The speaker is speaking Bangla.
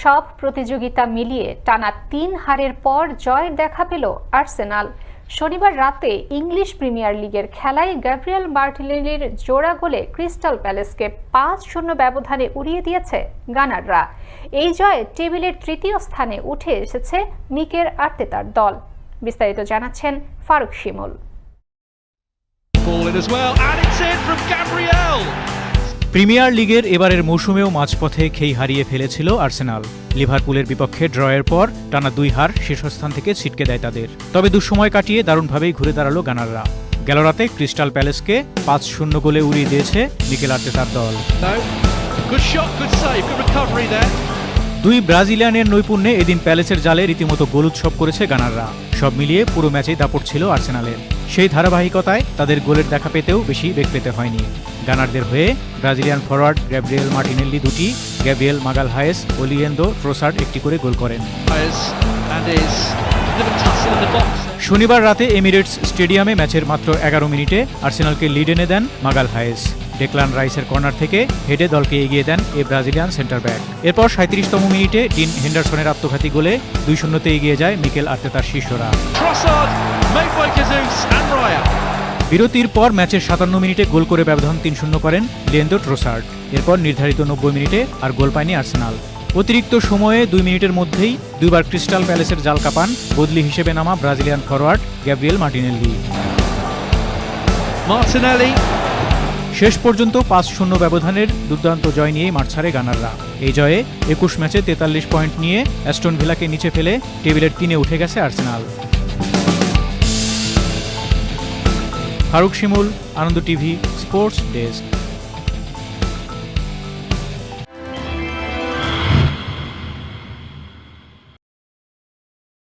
সব প্রতিযোগিতা মিলিয়ে টানা তিন হারের পর জয়ের দেখা পেল আর্সেনাল। শনিবার রাতে ইংলিশ প্রিমিয়ার লিগের খেলায় গ্যাব্রিয়েল মার্টিনেলির জোড়া গোলে ক্রিস্টাল প্যালেসকে পাঁচ শূন্য ব্যবধানে উড়িয়ে দিয়েছে গানাররা। এই জয়ে টেবিলের তৃতীয় স্থানে উঠে এসেছে মিকের আর্তেতার দল। বিস্তারিত জানাচ্ছেন ফারুক শিমুল। প্রিমিয়ার লিগের এবারের মৌসুমেও মাঝপথে খেই হারিয়ে ফেলেছিল আর্সেনাল। লিভারপুলের বিপক্ষে ড্রয়ের পর টানা দুই হার শীর্ষস্থান থেকে ছিটকে দেয় তাদের। তবে দুঃসময় কাটিয়ে দারুণভাবেই ঘুরে দাঁড়াল গানাররা। গেল রাতে ক্রিস্টাল প্যালেসকে পাঁচ শূন্য গোলে উড়িয়ে দিয়েছে মিকেল আর্তেতার দল. দুই ব্রাজিলিয়ানের নৈপুণ্যে এদিন প্যালেসের জালে রীতিমতো গোল উৎসব করেছে গানাররা। সব মিলিয়ে পুরো ম্যাচেই দাপট ছিল আর্সেনালের। সেই ধারাবাহিকতায় তাদের গোলের দেখা পেতেও বেশি বেগ পেতে হয়নি গানারদের হয়ে ব্রাজিলিয়ান ফরওয়ার্ড গ্যাব্রিয়েল মার্টিনেল্লি দুটি, গ্যাব্রিয়েল মাগাল হায়েস ও লিয়েন্দো ট্রোসার্ড একটি করে গোল করেন. শনিবার রাতে এমিরেটস স্টেডিয়ামে ম্যাচের মাত্র এগারো মিনিটে আর্সেনালকে লিড এনে দেন মাগাল হায়েস ডেকলান রাইসের কর্নার থেকে হেডে দলকে এগিয়ে দেন এ ব্রাজিলিয়ান সেন্টার ব্যাক। এরপর সাঁত্রিশতম মিনিটে ডিন হেন্ডারসনের আত্মঘাতী গোলে দুই শূন্যতে এগিয়ে যায় মিকেল আর্তেতার শিষ্যরা. বিরতির পর ম্যাচের সাতান্ন মিনিটে গোল করে ব্যবধান তিন শূন্য করেন লিয়েন্দো ট্রোসার্ড এরপর নির্ধারিত নব্বই মিনিটে আর গোল পায়নি আর্সেনাল। অতিরিক্ত সময়ে দুই মিনিটের মধ্যেই দুইবার ক্রিস্টাল প্যালেসের জাল কাপান বদলি হিসেবে নামা Brazilian forward Gabriel Martinelli. Martinelli, শেষ পর্যন্ত পাঁচ শূন্য ব্যবধানের দুর্দান্ত জয় নিয়েই মাঠ ছাড়ে গানাররা। এই জয়ে একুশ ম্যাচে তেতাল্লিশ পয়েন্ট নিয়ে অ্যাস্টন ভিলাকে নিচে ফেলে টেবিলের তিনে উঠে গেছে Arsenal. Faruk Shimul, Ananda TV, sports desk.